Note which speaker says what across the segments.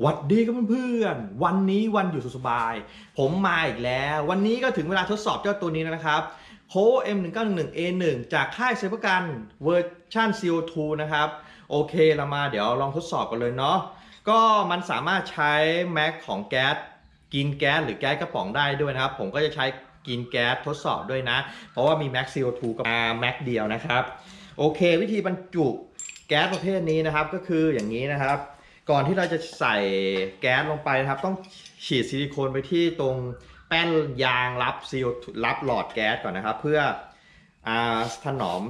Speaker 1: หวัดดีครับเพื่อนๆ วันนี้วันหยุดสุสบาย ผมมาอีกแล้ว วันนี้ก็ถึงเวลาทดสอบเจ้าตัวนี้แล้วนะครับโค M1911A1 จากค่ายเซฟกันเวอร์ชัน CO2 นะครับ โอเคเรามาเดี๋ยวลองทดสอบกันเลยเนาะก็มันสามารถใช้แม็กของแก๊สกินแก๊สหรือแก๊สกระป๋องได้ด้วยนะครับ ผมก็จะใช้กินแก๊สทดสอบด้วยนะ เพราะว่ามีแม็ก CO2 กับแม็กเดียวนะครับ โอเค วิธีบรรจุแก๊สประเภทนี้นะครับก็คืออย่างนี้นะครับ ก่อนที่เราจะใส่แก๊สลงไปนะครับ ต้องฉีดซิลิโคนไปที่ตรงแป้นยางรับซีรับหลอดแก๊สก่อนนะครับ เพื่ออถนอม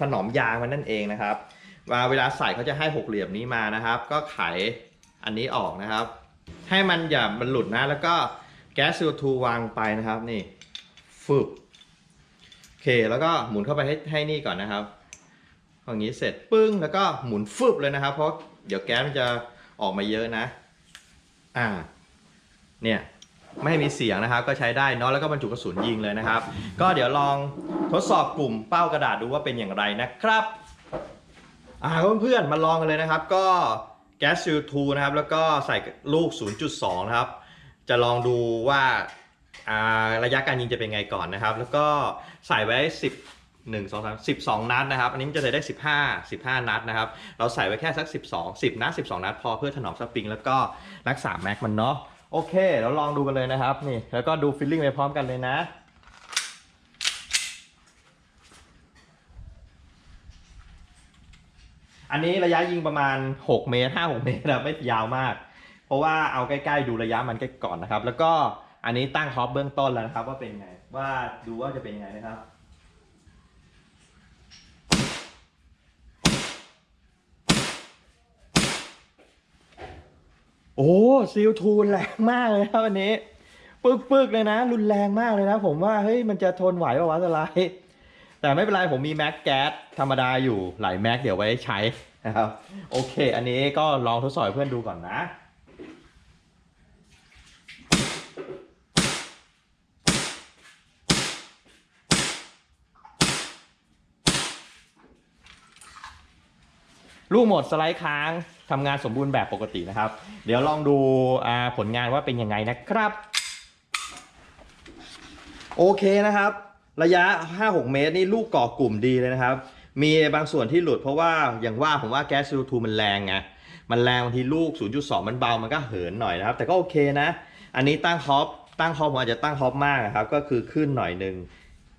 Speaker 1: ถนอมยางมันนั่นเองนะครับว่าเวลาใส่เขาจะให้หกเหลี่ยมนี้มานะครับ ก็ไขอันนี้ออกนะครับ ให้มันอย่ามันหลุดนะ แล้วก็แก๊ส CO2 วางไปนะครับนี่ฟึบโอเคแล้วก็หมุนเข้าไปให้ให้นี่ก่อนนะครับอย่างนี้เสร็จปึ้งแล้วก็หมุนฟึบเลยนะครับ เพราะ เดี๋ยวแก๊สมันจะออกมาเยอะนะ อ่า เนี่ยไม่มีเสียงนะครับ ก็ใช้ได้เนาะแล้วก็บรรจุกระสุนยิงเลยนะครับ ก็เดี๋ยวลองทดสอบกลุ่มเป้ากระดาษดูว่าเป็นอย่างไรนะครับ อ่าเพื่อนๆมาลองกันเลยนะครับ ก็แก๊สซิลทูนะครับ แล้วก็ใส่ลูก 0.2 นะครับ จะลองดูว่าอ่าระยะการยิงจะเป็นไงก่อนนะครับ แล้วก็ใส่ไว้ 10 1 2 3 12นัดนะครับ อันนี้มันจะใส่ได้15 15นัดนะครับ เราใส่ไว้แค่สัก12 10นัด12นัดพอเพื่อถนอมสปริง แล้วก็รักษาแม็กมันเนาะโอเคเราลองดูกันเลยนะครับนี่แล้วก็ดูฟิลลิ่งไปพร้อมกันเลยนะอันนี้ระยะยิงประมาณ 6 เมตร5 6เมตรนะไม่ยาวมาก เพราะว่าเอาใกล้ๆดูระยะมันใกล้ก่อนนะครับ แล้วก็อันนี้ตั้งท็อปเบื้องต้นแล้วนะครับ ว่าเป็นไงว่าดูว่าจะเป็นยังไงนะครับ โอ้ซีลทูนแรงมากเลยครับวันนี้ ปึกปึกๆเลยนะ รุนแรงมากเลยนะ ผมว่าเฮ้ยมันจะทนไหวป่าวะสไลด์แต่ไม่เป็นไรผมมีแม็กแก๊สธรรมดาอยู่หลายแม็กเดี๋ยวไว้ใช้นะครับโอเค อันนี้ก็ลองทดสอบให้เพื่อนดูก่อนนะลูกหมดสไลด์ค้าง ทำงานสมบูรณ์แบบปกตินะครับ เดี๋ยวลองดูผลงานว่าเป็นยังไงนะครับ โอเคนะครับ ระยะ 5-6 เมตรนี่ลูกก่อกลุ่มดีเลยนะครับ มีบางส่วนที่หลุดเพราะว่าอย่างว่าผมว่าแก๊สซูทูมันแรงไงมันแรงบางทีลูก 0.2 มันเบามันก็เหินหน่อยนะครับ แต่ก็โอเคนะ อันนี้ตั้งฮอปตั้งฮอปผมอาจจะตั้งฮอปมากนะครับ ก็คือขึ้นหน่อยหนึ่ง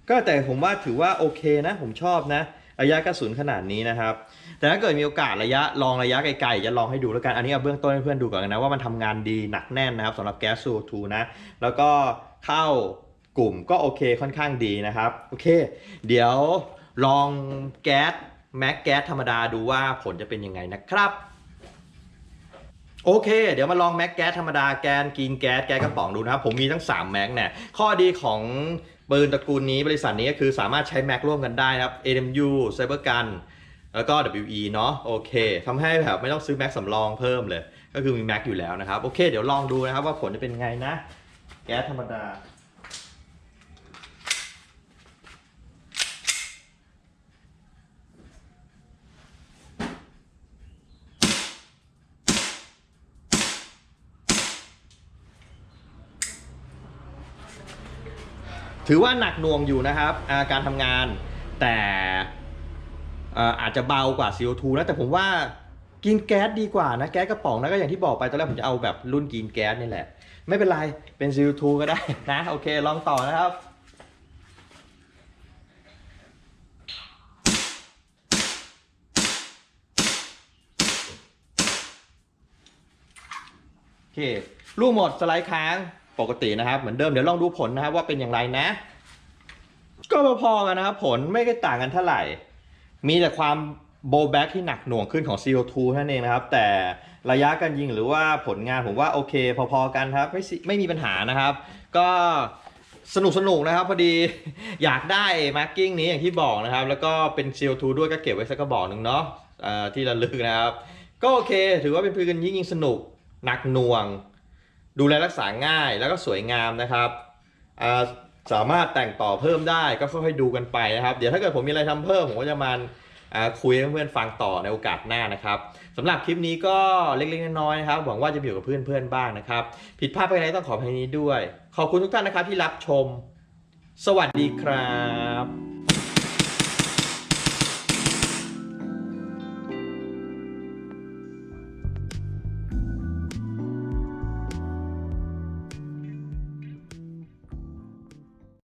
Speaker 1: ก็แต่ผมว่าถือว่าโอเคนะ ผมชอบนะ ระยะกระสุนขนาดนี้นะครับ แต่ถ้าเกิดมีโอกาสระยะลองระยะไกลๆจะลองให้ดูแล้วกัน อันนี้เอาเบื้องต้นให้เพื่อนดูก่อนนะว่ามันทำงานดีหนักแน่นนะครับสำหรับแก๊สซูทูนะ แล้วก็เข้ากลุ่มก็โอเคค่อนข้างดีนะครับ โอเค เดี๋ยวลองแก๊สแม็กแก๊สธรรมดาดูว่าผลจะเป็นยังไงนะครับโอเค เดี๋ยวมาลองแม็กแก๊สธรรมดาแกนกินแก๊สแก๊สกระป๋องดูนะครับ ผมมีทั้ง 3 แม็กเนี่ย ข้อดีของ ปืนตระกูลนี้บริษัทนี้ก็คือสามารถใช้แม็กร่วมกันได้นะครับ AMU Cybergun แล้วก็ WE เนาะโอเคทำให้แบบไม่ต้องซื้อแม็กสำรองเพิ่มเลย ก็คือมีแม็กอยู่แล้วนะครับ โอเค เดี๋ยวลองดูนะครับว่าผลจะเป็นไงนะ แก๊สธรรมดา ถือว่าหนักหน่วงอยู่นะครับาการทำงานแต่อ่าอาจจะเบากว่า CO2 นะแต่ผมว่ากินแก๊สดีกว่านะแก๊สกระป๋องนะก็อย่างที่บอกไปตอนแรกผมจะเอาแบบรุ่นกินแก๊สนี่แหละ ไม่เป็นไรเป็น CO2 ก็ได้นะโอเคลองต่อนะครับโอเคลูกหมดสไลด์ค้าง ปกตินะครับ เหมือนเดิมเดี๋ยวลองดูผลนะครับว่าเป็นอย่างไรนะ ก็พอๆกันนะครับผลไม่ได้ต่างกันเท่าไหร่ มีแต่ความโบแบ็กที่หนักหน่วงขึ้นของ CO2 นั้นเองนะครับ แต่ระยะการยิงหรือว่าผลงานผมว่าโอเค พอๆกันครับ ไม่ไม่มีปัญหานะครับ ก็สนุกสนุกนะครับพอดีอยากได้มาร์กิ้งนี้อย่างที่บอกนะครับ แล้วก็เป็น CO2 ด้วยก็เก็บไว้สักกระบอกหนึ่งเนาะที่ระลึกนะครับ ก็โอเค ถือว่าเป็นปืนยิงยิงสนุกหนักหน่วง ดูแลรักษาง่ายแล้วก็สวยงามนะครับสามารถแต่งต่อเพิ่มได้ก็ค่อยๆดูกันไปนะครับ เดี๋ยวถ้าเกิดผมมีอะไรทำเพิ่มผมก็จะมาคุยให้เพื่อนฟังต่อในโอกาสหน้านะครับสำหรับคลิปนี้ก็เล็กๆน้อยๆนะครับ หวังว่าจะอยู่กับเพื่อนๆบ้างนะครับ ผิดพลาดไปไหนต้องขออภัยนี้ด้วย ขอบคุณทุกท่านนะครับที่รับชม สวัสดีครับ